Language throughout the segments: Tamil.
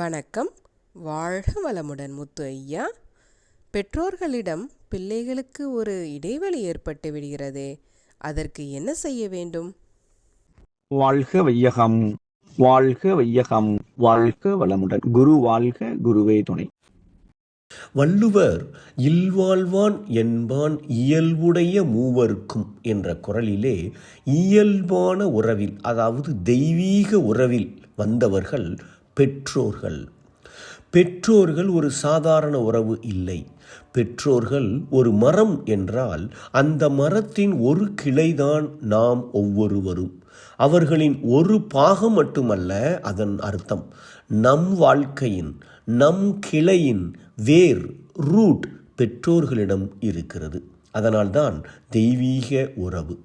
வணக்கம். வாழ்க வளமுடன் முத்து ஐயா. பெற்றோர்களிடம் பிள்ளைகளுக்கு ஒரு இடைவெளி ஏற்பட்டு விடுகிறதே. அதற்கு என்ன செய்ய வேண்டும்? வாழ்க வையகம். வாழ்க வையகம். வாழ்க வளமுடன். குரு வாழ்க குருவே துணை. வள்ளுவர் இல்வாழ்வான் என்பான் இயல்புடைய மூவர்க்கும் என்ற குரலிலே இயல்பான உறவில் அதாவது தெய்வீக உறவில் வந்தவர்கள் பெற்றோர்கள். பெற்றோர்கள் ஒரு சாதாரண உறவு இல்லை. பெற்றோர்கள் ஒரு மரம் என்றால் அந்த மரத்தின் ஒரு கிளைதான் நாம் ஒவ்வொருவரும். அவர்களின் ஒரு பாகம் மட்டுமல்ல அதன் அர்த்தம். நம் வாழ்க்கையின் நம் கிளையின் வேர் ரூட் பெற்றோர்களிடம் இருக்கிறது. அதனால்தான் தெய்வீக உறவு.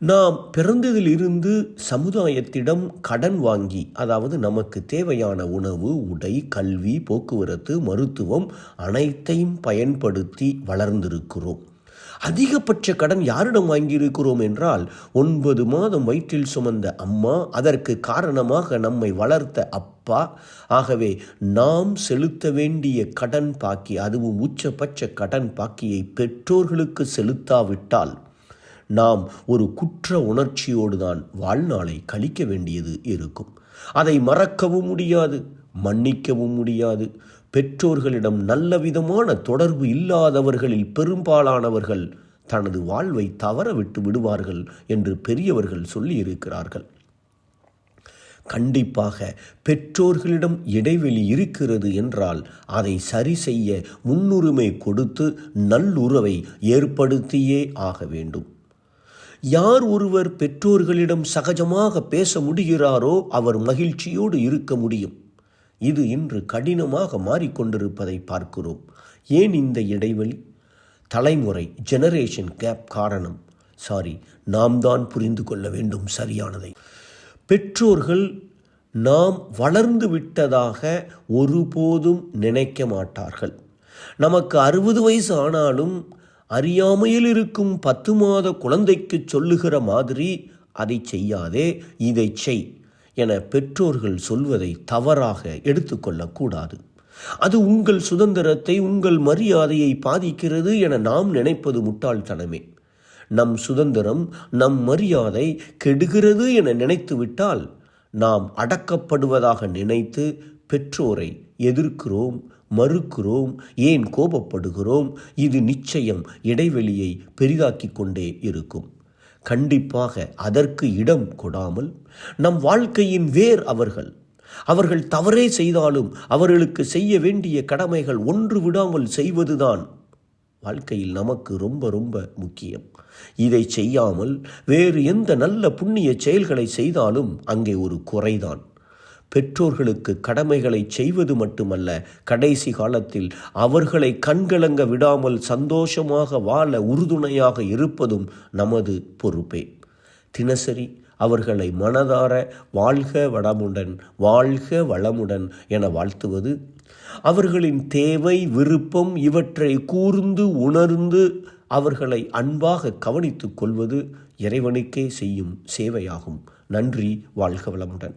நாம் பிறந்ததிலிருந்து சமுதாயத்திடம் கடன் வாங்கி அதாவது நமக்கு தேவையான உணவு உடை கல்வி போக்குவரத்து மருத்துவம் அனைத்தையும் பயன்படுத்தி வளர்ந்திருக்கிறோம். அதிகபட்ச கடன் யாரிடம் வாங்கியிருக்கிறோம் என்றால் ஒன்பது மாதம் வயிற்றில் சுமந்த அம்மா அதற்கு காரணமாக நம்மை வளர்த்த அப்பா ஆகவே நாம் செலுத்த வேண்டிய கடன் பாக்கி அதுவும் உச்சபட்ச கடன் பாக்கியை பெற்றோர்களுக்கு செலுத்தாவிட்டால் நாம் ஒரு குற்ற உணர்ச்சியோடு தான் வாழ்நாளை கழிக்க வேண்டியது இருக்கும். அதை மறக்கவும் முடியாது மன்னிக்கவும் முடியாது. பெற்றோர்களிடம் நல்ல விதமான தொடர்பு இல்லாதவர்களில் பெரும்பாலானவர்கள் தனது வாழ்வை தவறவிட்டு விடுவார்கள் என்று பெரியவர்கள் சொல்லியிருக்கிறார்கள். கண்டிப்பாக பெற்றோர்களிடம் இடைவெளி இருக்கிறது என்றால் அதை சரி செய்ய முன்னுரிமை கொடுத்து நல்லுறவை ஏற்படுத்தியே ஆக வேண்டும். யார் ஒருவர் பெற்றோர்களிடம் சகஜமாக பேச முடிகிறாரோ அவர் மகிழ்ச்சியோடு இருக்க முடியும். இது இன்று கடினமாக மாறிக்கொண்டிருப்பதை பார்க்கிறோம். ஏன் இந்த இடைவெளி? தலைமுறை ஜெனரேஷன் கேப் காரணம். சாரி நாம் தான் புரிந்து கொள்ள வேண்டும் சரியானதை. பெற்றோர்கள் நாம் வளர்ந்து விட்டதாக ஒருபோதும் நினைக்க மாட்டார்கள். நமக்கு அறுபது வயசு ஆனாலும் அறியாமையில் இருக்கும் பத்து மாத குழந்தைக்கு சொல்லுகிற மாதிரி அதை செய்யாதே இதை செய் என பெற்றோர்கள் சொல்வதை தவறாக எடுத்துக்கொள்ளக்கூடாது அது உங்கள் சுதந்திரத்தை உங்கள் மரியாதையை பாதிக்கிறது என நாம் நினைப்பது முட்டாள்தனமே. நம் சுதந்திரம் நம் மரியாதை கெடுகிறது என நினைத்துவிட்டால் நாம் அடக்கப்படுவதாக நினைத்து பெற்றோரை எதிர்க்கிறோம் மறுக்கிறோம் ஏன் கோபப்படுகிறோம்? இது நிச்சயம் இடைவெளியை பெரிதாக்கிக் கொண்டே இருக்கும். கண்டிப்பாக அதற்கு இடம் கொடாமல் நம் வாழ்க்கையின் வேர் அவர்கள் அவர்கள் தவறே செய்தாலும் அவர்களுக்கு செய்ய வேண்டிய கடமைகள் ஒன்று விடாமல் செய்வதுதான் வாழ்க்கையில் நமக்கு ரொம்ப ரொம்ப முக்கியம். இதை செய்யாமல் வேறு எந்த நல்ல புண்ணிய செயல்களை செய்தாலும் அங்கே ஒரு குறைதான். பெற்றோர்களுக்கு கடமைகளை செய்வது மட்டுமல்ல கடைசி காலத்தில் அவர்களை கண்கலங்க விடாமல் சந்தோஷமாக வாழ உறுதுணையாக இருப்பதும் நமது பொறுப்பே. தினசரி அவர்களை மனதார வாழ்க வளமுடன் வாழ்க வளமுடன் என வாழ்த்துவது அவர்களின் தேவை விருப்பம் இவற்றை கூர்ந்து உணர்ந்து அவர்களை அன்பாக கவனித்துக் கொள்வது இறைவனுக்கே செய்யும் சேவையாகும். நன்றி வாழ்க வளமுடன்.